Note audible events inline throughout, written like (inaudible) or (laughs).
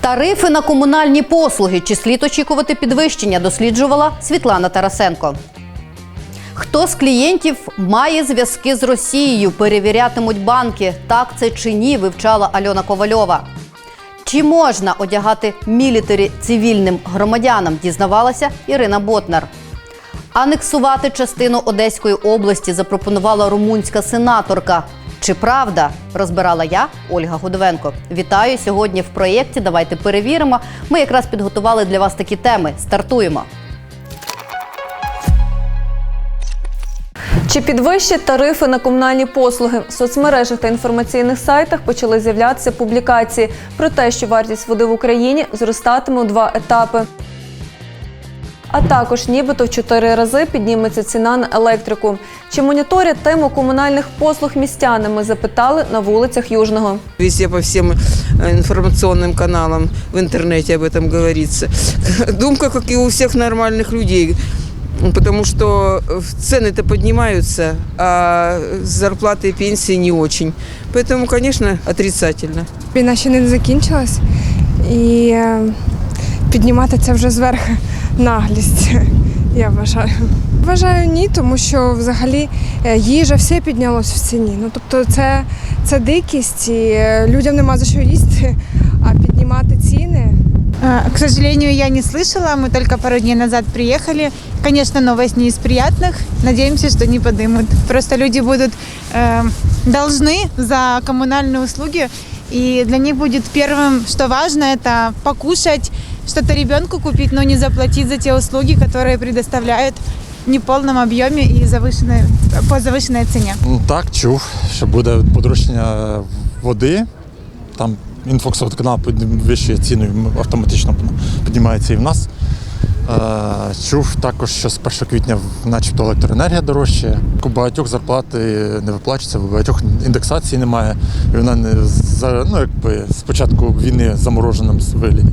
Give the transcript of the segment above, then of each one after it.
Тарифи на комунальні послуги. Чи слід очікувати підвищення? Досліджувала Світлана Тарасенко. Хто з клієнтів має зв'язки з Росією? Перевірятимуть банки. Так це чи ні? Вивчала Альона Ковальова. Чи можна одягати мілітарі цивільним громадянам? Дізнавалася Ірина Ботнар. Анексувати частину Одеської області запропонувала румунська сенаторка. Чи правда? Розбирала я, Ольга Гудовенко. Вітаю сьогодні в проєкті. Давайте перевіримо. Ми якраз підготували для вас такі теми. Стартуємо. Чи підвищать тарифи на комунальні послуги? В соцмережах та інформаційних сайтах почали з'являтися публікації про те, що вартість води в Україні зростатиме у два етапи. А також нібито в чотири рази підніметься ціна на електрику. Чи моніторять тему комунальних послуг містяни? Ми запитали на вулицях Южного. Везде по всем э, информационным каналам в интернете об этом говорится. (laughs) Думка, как и у всех нормальных людей. Потому что э, цены-то поднимаются, а зарплаты и пенсии не очень. Поэтому, конечно, отрицательно. Війна ще не закінчилась, і е, піднімати це вже зверху наглість, (laughs) я вважаю. Вважаю ні, тому що взагалі е, їжа все піднялось в ціні. Ну тобто це, це дикість, і е, людям нема за що їсти, а піднімати ціни. А, К сожалению, я не слышала. Мы только пару дней назад приехали. Конечно, новость не из приятных. Надеемся, что не подымут. Просто люди будут э, должны за коммунальные услуги. И для них будет первым, что важно, это покушать, что-то ребенку купить, но не заплатить за те услуги, которые предоставляют в неполном объеме и завышенной, по завышенной цене. Ну, Так, чув, що буде подорожчання води. Там інфоксоводоканал підвищує ціну, і автоматично піднімається і в нас. Е, Чув також, що з 1 квітня начебто електроенергія дорожчає. У багатьох зарплати не виплачується, у багатьох індексації немає. І вона не за ну, якби з початку війни замороженим вигляді.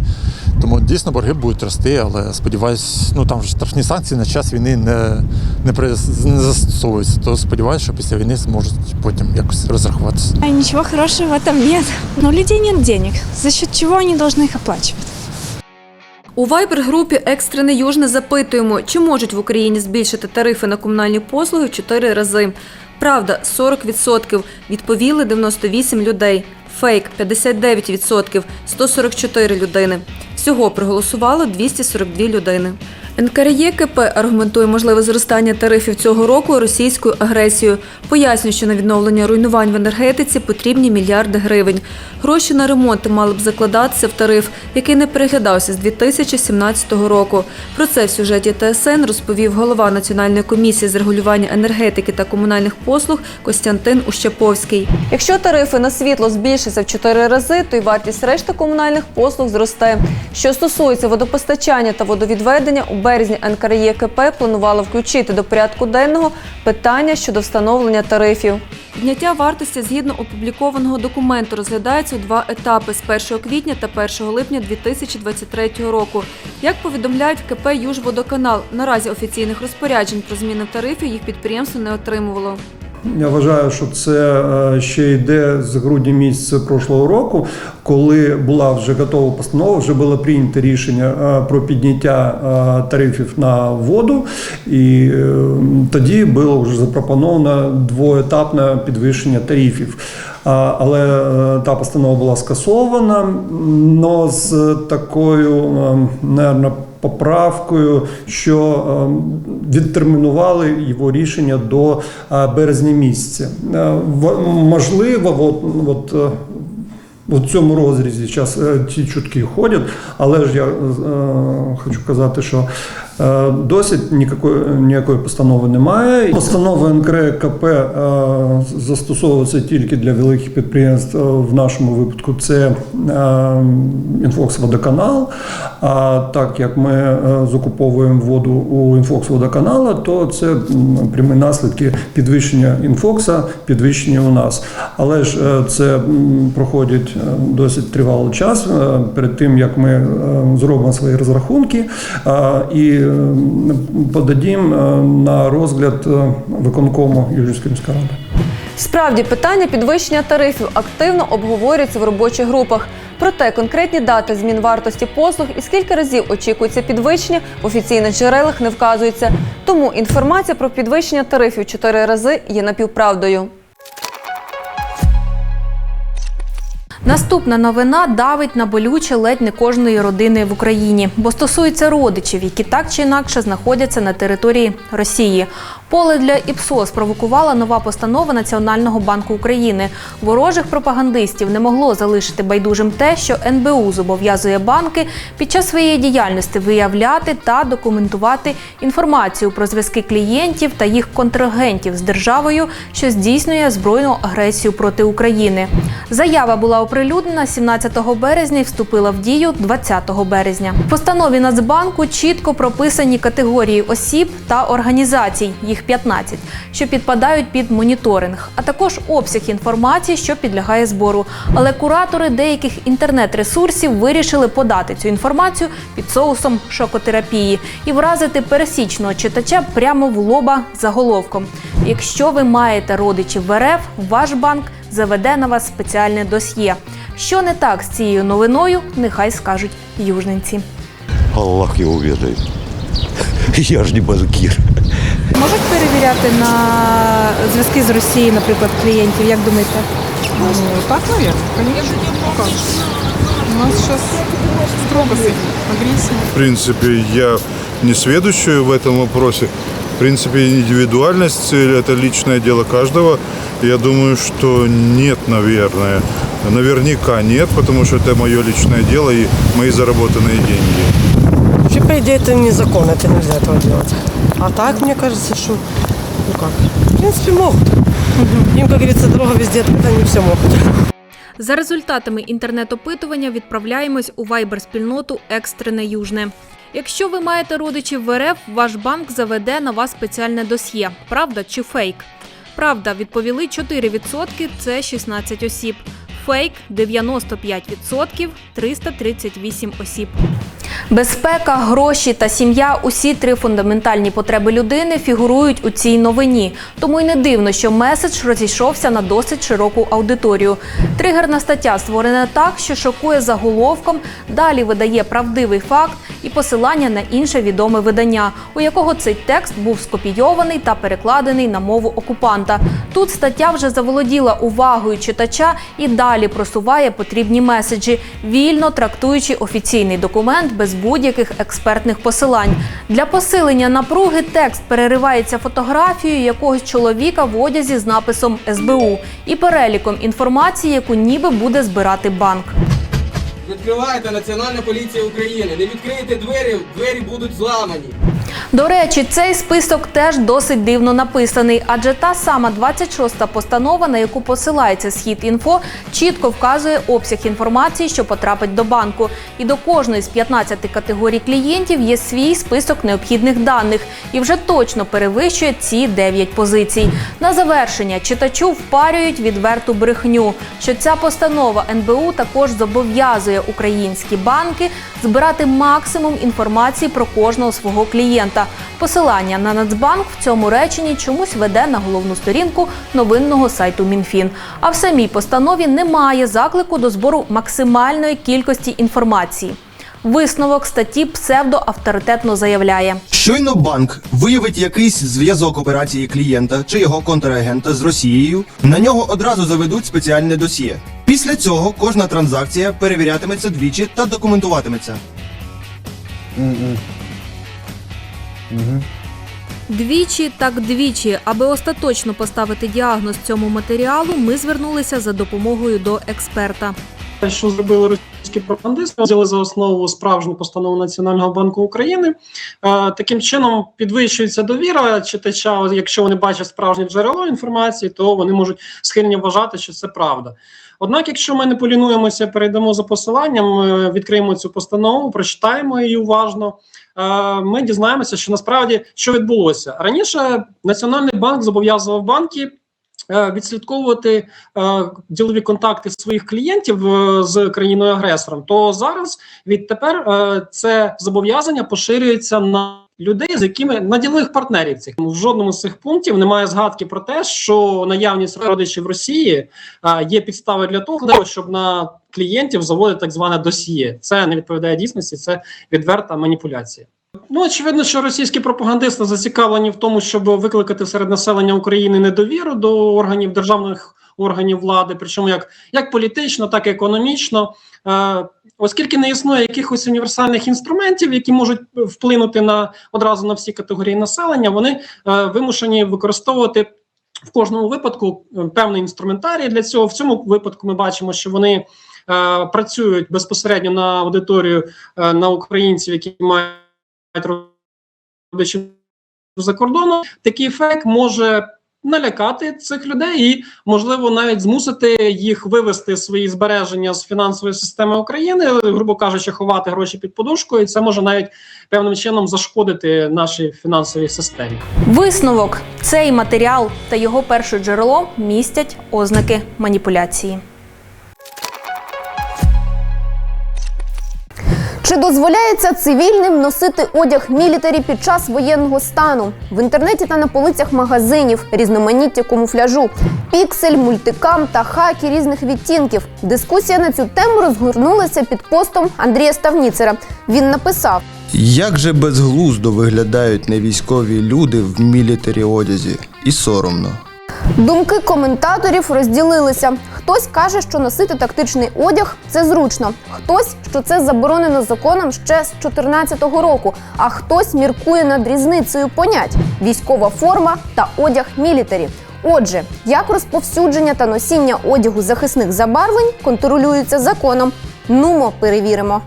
Тому дійсно борги будуть рости, але сподіваюсь, ну там вже штрафні санкції на час війни не, не, при- не застосовуються. То сподіваюся, що після війни зможуть потім якось розрахуватися. А Ничего хорошего в этом нет. Но у людей нет денег. За счет чего они должны их оплачивать? У вайбер-групі Екстрене Южне запитуємо, чи можуть в Україні збільшити тарифи на комунальні послуги в 4 рази. Правда, 40%. Відповіли 98 людей. Фейк 59%, 144 людини. Всього проголосувало 242 людини. НКРЄКП аргументує можливе зростання тарифів цього року російською агресією. Пояснює, що на відновлення руйнувань в енергетиці потрібні мільярди гривень. Гроші на ремонти мали б закладатися в тариф, який не переглядався з 2017 року. Про це в сюжеті ТСН розповів голова Національної комісії з регулювання енергетики та комунальних послуг Костянтин Ущаповський. Якщо тарифи на світло збільшаться в 4 рази, то й вартість решти комунальних послуг зросте. Що стосується водопостачання та водовідведення, у березні НКРЄКП планувало включити до порядку денного питання щодо встановлення тарифів. Підняття вартості згідно опублікованого документу розглядається у два етапи з 1 квітня та 1 липня 2023 року. Як повідомляють в КП «Южводоканал», наразі офіційних розпоряджень про зміни тарифів їх підприємство не отримувало. Я вважаю, що це е, ще йде з грудня місяця прошлого року, коли була вже готова постанова, вже було прийнято рішення е, про підняття е, тарифів на воду, і тоді було вже запропоновано двоетапне підвищення тарифів. Але та постанова була скасована, але з такою, мабуть, поправкою, що е, відтермінували його рішення до е, березня місяця. Е, Можливо, от, от, е, у цьому розрізі зараз ці чутки ходять, але ж я е, хочу казати, що досить ніякої, ніякої постанови немає. Постанова НКРКП е, застосовується тільки для великих підприємств. Е, В нашому випадку це е, Інфоксводоканал. А так як ми е, закуповуємо воду у Інфоксводоканала, то це прямі наслідки підвищення інфокса, підвищення у нас. Але ж е, це проходить е, досить тривалий час е, перед тим, як ми е, зробимо свої розрахунки е, і е, подадім е, на розгляд е, виконкому Южівської міської ради. Справді, питання підвищення тарифів активно обговорюється в робочих групах. Проте конкретні дати змін вартості послуг і скільки разів очікується підвищення в офіційних джерелах не вказується. Тому інформація про підвищення тарифів чотири рази є напівправдою. Наступна новина давить на болюче ледь не кожної родини в Україні, бо стосується родичів, які так чи інакше знаходяться на території Росії. Поле для ІПСО спровокувала нова постанова Національного банку України. Ворожих пропагандистів не могло залишити байдужим те, що НБУ зобов'язує банки під час своєї діяльності виявляти та документувати інформацію про зв'язки клієнтів та їх контрагентів з державою, що здійснює збройну агресію проти України. Заява була оприлюднена 17 березня і вступила в дію 20 березня. В постанові Нацбанку чітко прописані категорії осіб та організацій, їх 15, що підпадають під моніторинг, а також обсяг інформації, що підлягає збору. Але куратори деяких інтернет-ресурсів вирішили подати цю інформацію під соусом шокотерапії і вразити пересічного читача прямо в лоба заголовком. Якщо ви маєте родичів в РФ, ваш банк заведе на вас спеціальне досьє. Що не так з цією новиною, нехай скажуть южненці. Аллах його ведає. Я ж не банкір Можуть перевіряти на зв'язки з Росією, наприклад, клієнтів, як думаєте? Ну, так, наверное, конечно. Как? У нас сейчас строго с этим. Агрессия. В принципе, я не сведущий в этом вопросе. В принципе, индивидуальность – это личное дело каждого. Я думаю, что нет, наверное. Наверняка нет, потому что это мое личное дело и мои заработанные деньги. Вообще, по идее, это незаконно, это нельзя этого делать. А так, мне кажется, что, ну как, в принципе, могут. Им, как говорится, дорога везде открыта, они все могут. За результатами інтернет-опитування відправляємось у вайбер-спільноту Екстрене Южне. Якщо ви маєте родичів в РФ, ваш банк заведе на вас спеціальне досьє. Правда чи фейк? Правда, відповіли 4%, це 16 осіб. Фейк 95%, 338 осіб. Безпека, гроші та сім'я усі три фундаментальні потреби людини фігурують у цій новині. Тому й не дивно, що меседж розійшовся на досить широку аудиторію. Тригерна стаття створена так, що шокує заголовком, далі видає правдивий факт і посилання на інше відоме видання, у якого цей текст був скопійований та перекладений на мову окупанта. Тут стаття вже заволоділа увагою читача і далі просуває потрібні меседжі, вільно трактуючи офіційний документ без будь-яких експертних посилань. Для посилення напруги текст переривається фотографією якогось чоловіка в одязі з написом СБУ і переліком інформації, яку ніби буде збирати банк. Відкривайте Національна поліція України. Не відкриєте двері, двері будуть зламані. До речі, цей список теж досить дивно написаний, адже та сама 26-та постанова, на яку посилається схід інфо, чітко вказує обсяг інформації, що потрапить до банку. І до кожної з 15 категорій клієнтів є свій список необхідних даних і вже точно перевищує ці 9 позицій. На завершення читачу впарюють відверту брехню, що ця постанова НБУ також зобов'язує українські банки збирати максимум інформації про кожного свого клієнта. Посилання на Нацбанк в цьому реченні чомусь веде на головну сторінку новинного сайту Мінфін. А в самій постанові немає заклику до збору максимальної кількості інформації. Висновок статті псевдоавторитетно заявляє. Щойно банк виявить якийсь зв'язок операції клієнта чи його контрагента з Росією, на нього одразу заведуть спеціальне досьє. Після цього кожна транзакція перевірятиметься двічі та документуватиметься. Двічі так двічі, аби остаточно поставити діагноз цьому матеріалу, ми звернулися за допомогою до експерта. Що зробили російські пропагандисти? Взяли за основу справжню постанову Національного банку України. Е, таким чином підвищується довіра читача. Якщо вони бачать справжнє джерело інформації, то вони можуть схильні вважати, що це правда. Однак, якщо ми не полінуємося, перейдемо за посиланням, е, відкриємо цю постанову, прочитаємо її уважно. Е, Ми дізнаємося, що насправді що відбулося раніше. Національний банк зобов'язував банки е, відслідковувати е, ділові контакти своїх клієнтів е, з країною агресором. То зараз відтепер е, це зобов'язання поширюється на людей, з якими наділих партнерів цих в жодному з цих пунктів немає згадки про те, що наявність родичів Росії а, є підставою для того, щоб на клієнтів заводити так зване досьє. Це не відповідає дійсності, це відверта маніпуляція. Ну, очевидно, що російські пропагандисти зацікавлені в тому, щоб викликати серед населення України недовіру до органів державних органів влади, причому як, як політично, так і економічно. Е, оскільки не існує якихось універсальних інструментів, які можуть вплинути на одразу на всі категорії населення, вони е, вимушені використовувати в кожному випадку е, певний інструментарій для цього. В цьому випадку ми бачимо, що вони е, працюють безпосередньо на аудиторію е, на українців, які мають родичів за кордоном. Такий ефект може налякати цих людей і, можливо, навіть змусити їх вивести свої збереження з фінансової системи України, грубо кажучи, ховати гроші під подушкою. І це може навіть певним чином зашкодити нашій фінансовій системі. Висновок: цей матеріал та його перше джерело містять ознаки маніпуляції. Чи дозволяється цивільним носити одяг мілітарі під час воєнного стану? В інтернеті та на полицях магазинів різноманіття камуфляжу, піксель, мультикам та хаки різних відтінків. Дискусія на цю тему розгорнулася під постом Андрія Ставніцера. Він написав: Як же безглуздо виглядають невійськові люди в мілітарі одязі, і соромно. Думки коментаторів розділилися. Хтось каже, що носити тактичний одяг це зручно, хтось, що це заборонено законом ще з 2014 року, а хтось міркує над різницею понять військова форма та одяг мілітарі. Отже, як розповсюдження та носіння одягу захисних забарвлень контролюються законом? Нумо перевіримо.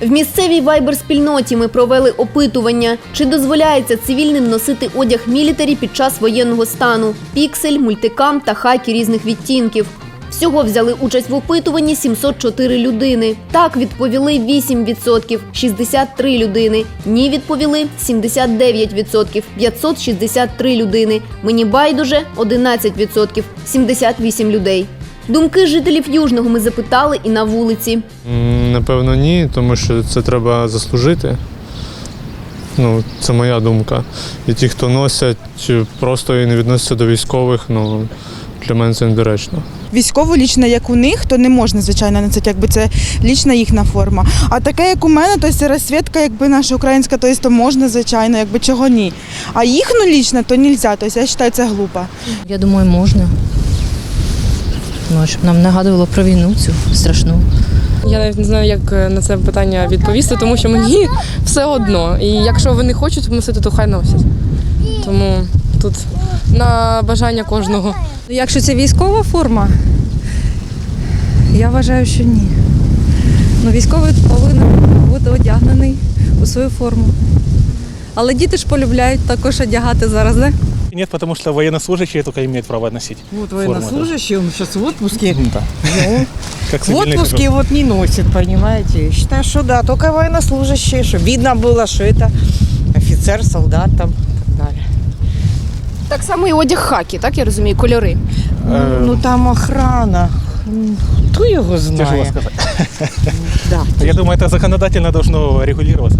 В місцевій вайбер-спільноті ми провели опитування, чи дозволяється цивільним носити одяг мілітарі під час воєнного стану, піксель, мультикам та хаки різних відтінків. Всього взяли участь в опитуванні 704 людини. Так відповіли 8%, 63 людини. Ні відповіли 79%, 563 людини. Мені байдуже 11%, 78 людей. Думки жителів Южного ми запитали і на вулиці. Напевно, ні, тому що це треба заслужити. Ну, це моя думка. І ті, хто носять просто і не відносяться до військових, ну для мене це недоречно. Військову лічно, як у них, то не можна, звичайно, носити, якби це лічна їхня форма. А таке, як у мене, то це розсвітка, якби наша українська, то, то можна, звичайно, якби чого ні. А їхню лічно, то не можна. Тобто я вважаю, це глупо. Я думаю, можна. Ну, щоб нам нагадувало про війну цю страшну. Я навіть не знаю, як е, на це питання відповісти, тому що мені (laughs) все одно. І якщо вони хочуть носити, то хай носять. Тому тут на бажання кожного. Якщо це військова форма, я вважаю, що ні. Ну, військовий повинен бути одягнений у свою форму. Але діти ж полюбляють також одягати зараз, да? Нет, потому что военнослужащие только имеют право носить. Вот форму, да. военнослужащий, он сейчас в отпуске. Да. Ну, (laughs) Как в цивильный отпуске такой. вот не носит, понимаете. Я считаю, что да, только военнослужащие, чтобы видно было, что это офицер, солдат там и так далее. Так само і одяг хакі, так я розумію, кольори. Ну, ну там охрана. М, Кто его Тяжело знает? сказать. Да. (laughs) Я думаю, это законодательно должно регулироваться.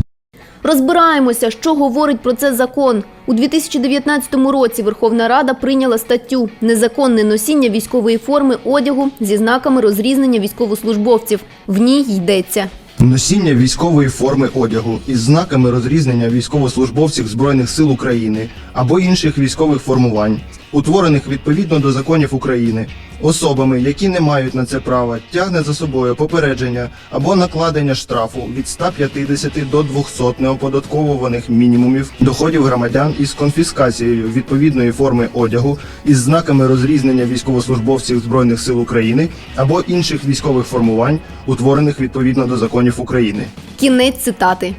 Розбираємося, що говорить про це закон. У 2019 році Верховна Рада прийняла статтю Незаконне носіння військової форми одягу зі знаками розрізнення військовослужбовців. В ній йдеться. Носіння військової форми одягу із знаками розрізнення військовослужбовців Збройних сил України або інших військових формувань, утворених відповідно до законів України, особами, які не мають на це права, тягне за собою попередження або накладення штрафу від 150 до 200 неоподатковуваних мінімумів доходів громадян із конфіскацією відповідної форми одягу із знаками розрізнення військовослужбовців Збройних сил України або інших військових формувань, утворених відповідно до законів України. Кінець цитати.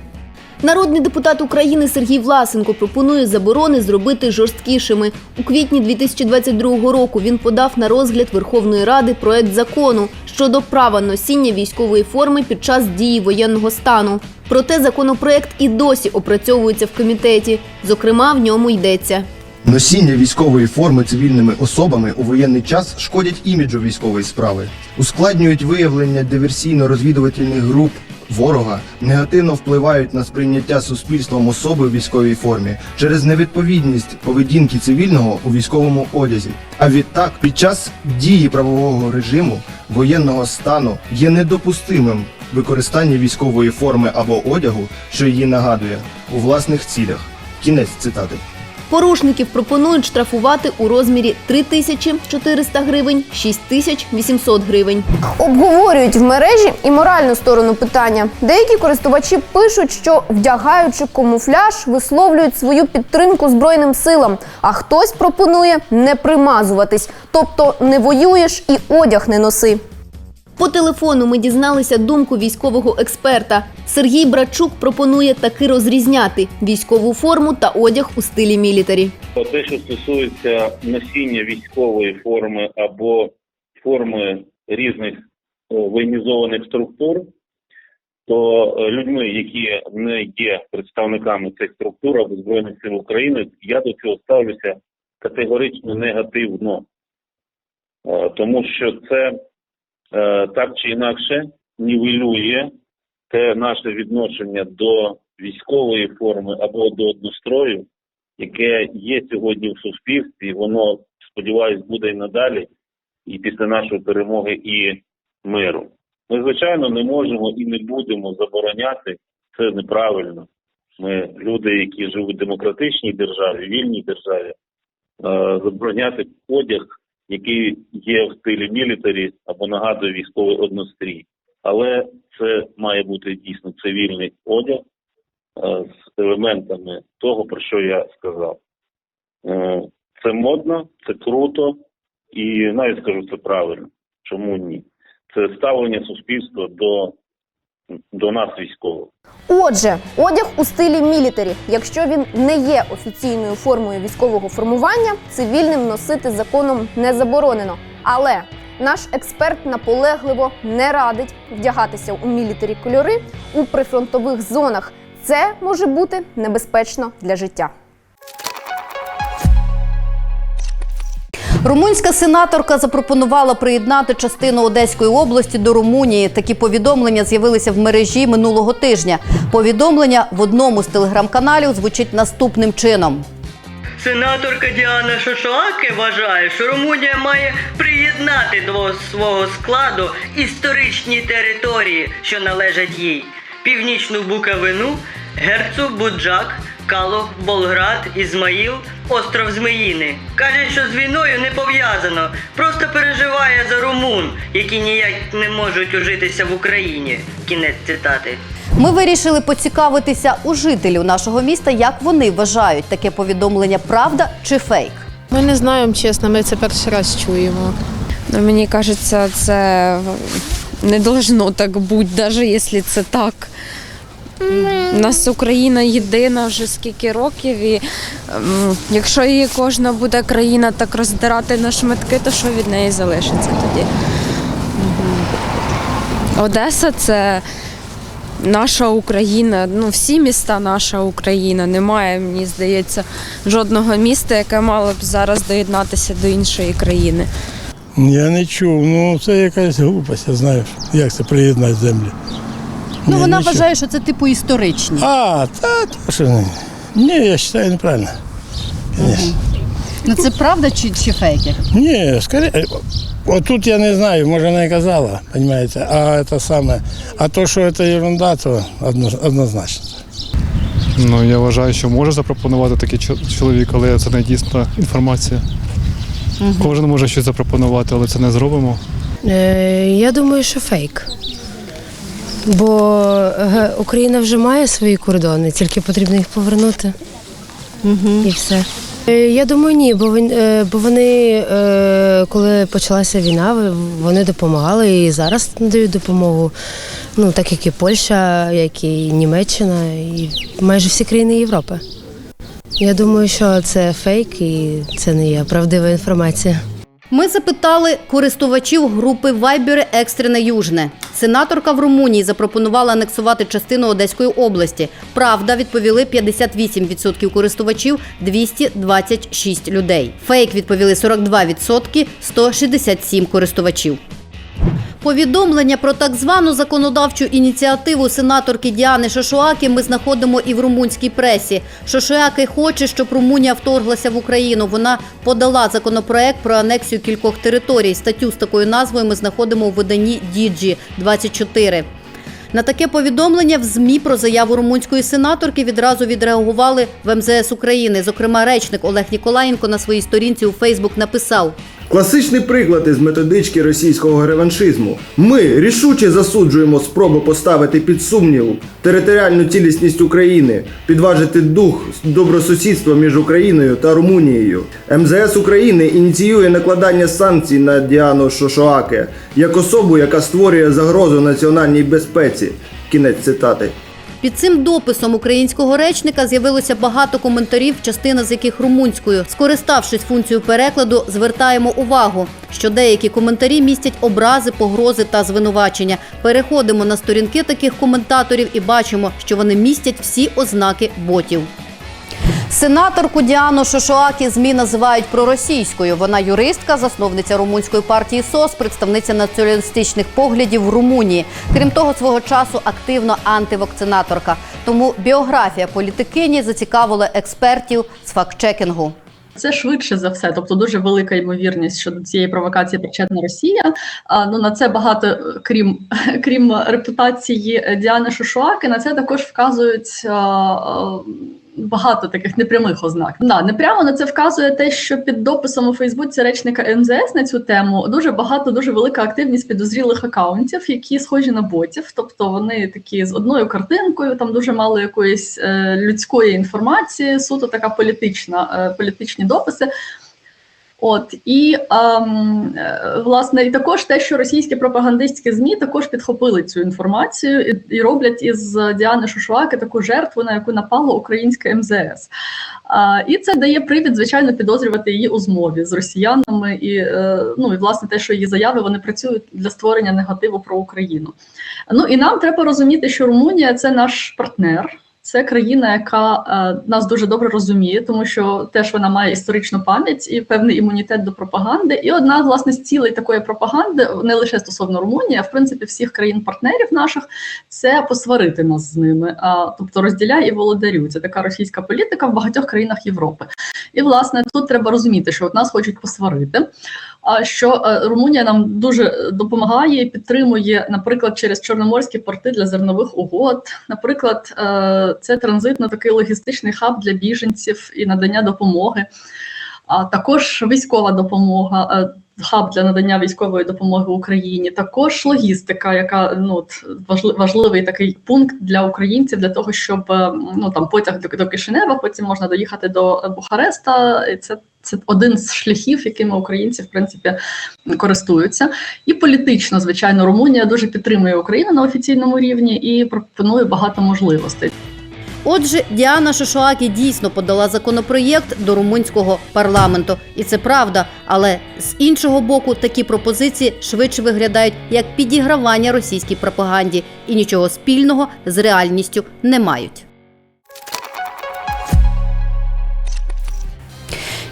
Народний депутат України Сергій Власенко пропонує заборони зробити жорсткішими. У квітні 2022 року він подав на розгляд Верховної Ради проект закону щодо права носіння військової форми під час дії воєнного стану. Проте законопроект і досі опрацьовується в комітеті. Зокрема, в ньому йдеться. Носіння військової форми цивільними особами у воєнний час шкодять іміджу військової справи, ускладнюють виявлення диверсійно-розвідувальних груп, ворога негативно впливають на сприйняття суспільством особи в військовій формі через невідповідність поведінки цивільного у військовому одязі. А відтак, під час дії правового режиму воєнного стану є недопустимим використання військової форми або одягу, що її нагадує, у власних цілях. Кінець цитати. Порушників пропонують штрафувати у розмірі 3400 гривень, 6800 гривень. Обговорюють в мережі і моральну сторону питання. Деякі користувачі пишуть, що вдягаючи камуфляж, висловлюють свою підтримку збройним силам. А хтось пропонує не примазуватись, тобто не воюєш і одяг не носи. По телефону ми дізналися думку військового експерта. Сергій Брачук пропонує таки розрізняти військову форму та одяг у стилі мілітарі. Те, що стосується носіння військової форми або форми різних воєнізованих структур, то е, людьми, які не є представниками цих структур або Збройних сил України, я до цього ставлюся категорично негативно, Е, тому що це так чи інакше нівелює те наше відношення до військової форми або до однострою, яке є сьогодні в суспільстві, воно сподіваюсь буде і надалі, і після нашої перемоги і миру. Ми звичайно не можемо і не будемо забороняти це неправильно. Ми люди, які живуть в демократичній державі, вільній державі, е, забороняти одяг, який є в стилі мілітарі або нагадує військовий однострій. Але це має бути дійсно цивільний одяг е, з елементами того, про що я сказав. Е, Це модно, це круто, і навіть скажу це правильно. Чому ні? Це ставлення суспільства до, до нас, військових. Отже, одяг у стилі мілітарі, якщо він не є офіційною формою військового формування, цивільним носити законом не заборонено. Але наш експерт наполегливо не радить вдягатися у мілітарі кольори у прифронтових зонах. Це може бути небезпечно для життя. Румунська сенаторка запропонувала приєднати частину Одеської області до Румунії. Такі повідомлення з'явилися в мережі минулого тижня. Повідомлення в одному з телеграм-каналів звучить наступним чином. Сенаторка Діана Шошоаке вважає, що Румунія має приєднати до свого складу історичні території, що належать їй: Північну Буковину, Герцу, Буджак, Калух, Болград, Ізмаїл, остров Змеїни. Каже, що з війною не пов'язано, просто переживає за румун, які ніяк не можуть ужитися в Україні. Кінець цитати. Ми вирішили поцікавитися у жителів нашого міста, як вони вважають таке повідомлення правда чи фейк. Ми не знаємо, чесно, ми це перший раз чуємо. Ну, мені кажеться, це не должно так бути, навіть якщо це так. У нас Україна єдина вже скільки років, і ем, якщо її кожна буде країна так роздирати на шматки, то що від неї залишиться тоді? Одеса це наша Україна, ну всі міста наша Україна. Немає, мені здається, жодного міста, яке мало б зараз доєднатися до іншої країни. Я не чув, ну це якась глупость, я знаю, як це приєднати землі. Ну вона нічого. вважає, що це типу історичні. А, та то що ні. Ні, я вважаю неправильно. Конечно. Ну це правда чи, чи фейки? Ні, скоріше. От тут я не знаю, може вона і казала, розумієте, а це саме. А то, що це ерунда, то одно- однозначно. Ну я вважаю, що може запропонувати такий чо- чоловік, але це не дійсна інформація. Кожен може щось запропонувати, але це не зробимо. Е, Я думаю, що фейк. Бо Україна вже має свої кордони, тільки потрібно їх повернути. І все. Е, Я думаю, ні, бо він- е, бо вони, е, коли почалася війна, вони допомагали і зараз надають допомогу. Ну, так як і Польща, як і Німеччина, і майже всі країни Європи. Я думаю, що це фейк і це не є правдива інформація. Ми запитали користувачів групи Viber Екстрене Южне. Сенаторка в Румунії запропонувала анексувати частину Одеської області. Правда, відповіли 58% користувачів, 226 людей. Фейк відповіли 42%, 167 користувачів. Повідомлення про так звану законодавчу ініціативу сенаторки Діани Шошуаки ми знаходимо і в румунській пресі. Шошуаки хоче, щоб Румунія вторглася в Україну. Вона подала законопроект про анексію кількох територій. Статтю з такою назвою ми знаходимо у виданні Діджі 24 на таке повідомлення в ЗМІ про заяву румунської сенаторки відразу відреагували в МЗС України. Зокрема, речник Олег Ніколаєнко на своїй сторінці у Фейсбук написав: Класичний приклад із методички російського реваншизму. Ми рішуче засуджуємо спробу поставити під сумнів територіальну цілісність України, підважити дух добросусідства між Україною та Румунією. МЗС України ініціює накладання санкцій на Діану Шошоаке як особу, яка створює загрозу національній безпеці. Кінець цитати. Під цим дописом українського речника з'явилося багато коментарів, частина з яких румунською. Скориставшись функцією перекладу, звертаємо увагу, що деякі коментарі містять образи, погрози та звинувачення. Переходимо на сторінки таких коментаторів і бачимо, що вони містять всі ознаки ботів. Сенаторку Діану Шошоакі ЗМІ називають проросійською. Вона юристка, засновниця румунської партії СОС, представниця націоналістичних поглядів в Румунії. Крім того, свого часу активно антивакцинаторка. Тому біографія політикині зацікавила експертів з фактчекінгу. Це швидше за все, тобто дуже велика ймовірність, що до цієї провокації причетна Росія. А, ну на це багато, крім (laughs) крім репутації Діани Шушуаки, на це також вказують. А, Багато таких непрямих ознак. Да, непрямо на це вказує те, що під дописом у Фейсбуці речника МЗС на цю тему дуже багато, дуже велика активність підозрілих акаунтів, які схожі на ботів. Тобто вони такі з одною картинкою, там дуже мало якоїсь е, людської інформації, суто така політична, е, політичні дописи. От і ем, е, власне і також те, що російські пропагандистські змі також підхопили цю інформацію і, і роблять із Діани Шушваки таку жертву, на яку напало українське МЗС. А, і це дає привід, звичайно, підозрювати її у змові з росіянами, і е, ну і власне те, що її заяви вони працюють для створення негативу про Україну. Ну і нам треба розуміти, що Румунія це наш партнер. Це країна, яка е, нас дуже добре розуміє, тому що теж вона має історичну пам'ять і певний імунітет до пропаганди. І одна власне з цілей такої пропаганди, не лише стосовно Румунії, а в принципі всіх країн-партнерів наших, це посварити нас з ними. А тобто розділяй і володарю. Це така російська політика в багатьох країнах Європи. І власне тут треба розуміти, що от нас хочуть посварити. А що е, Румунія нам дуже допомагає і підтримує, наприклад, через чорноморські порти для зернових угод. Наприклад, е, це транзитно такий логістичний хаб для біженців і надання допомоги, а також військова допомога. е, Хаб для надання військової допомоги Україні, також логістика, яка ну важливий такий пункт для українців для того, щоб е, ну там потяг до, до Кишинева, потім можна доїхати до Бухареста. І це це один з шляхів, якими українці в принципі користуються. І політично, звичайно, Румунія дуже підтримує Україну на офіційному рівні і пропонує багато можливостей. Отже, Діана Шошоакі дійсно подала законопроєкт до румунського парламенту, і це правда. Але з іншого боку, такі пропозиції швидше виглядають як підігравання російській пропаганді і нічого спільного з реальністю не мають.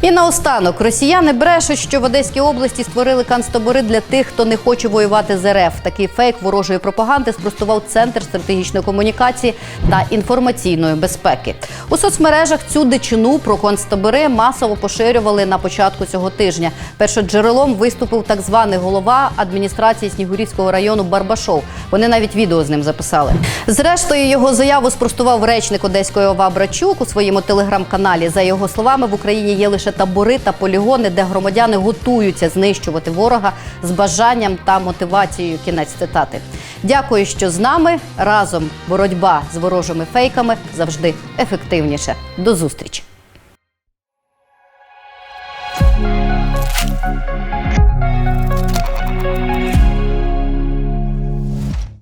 І наостанок росіяни брешуть, що в Одеській області створили канцтабори для тих, хто не хоче воювати з РФ. Такий фейк ворожої пропаганди спростував центр стратегічної комунікації та інформаційної безпеки. У соцмережах цю дичину про концтабори масово поширювали на початку цього тижня. Першоджерелом виступив так званий голова адміністрації Снігурівського району Барбашов. Вони навіть відео з ним записали. Зрештою, його заяву спростував речник Одеської ОВА Брачук у своєму телеграм-каналі. За його словами, в Україні є лише табори та полігони, де громадяни готуються знищувати ворога з бажанням та мотивацією. Кінець цитати. Дякую, що з нами разом боротьба з ворожими фейками завжди ефективніше. До зустрічі.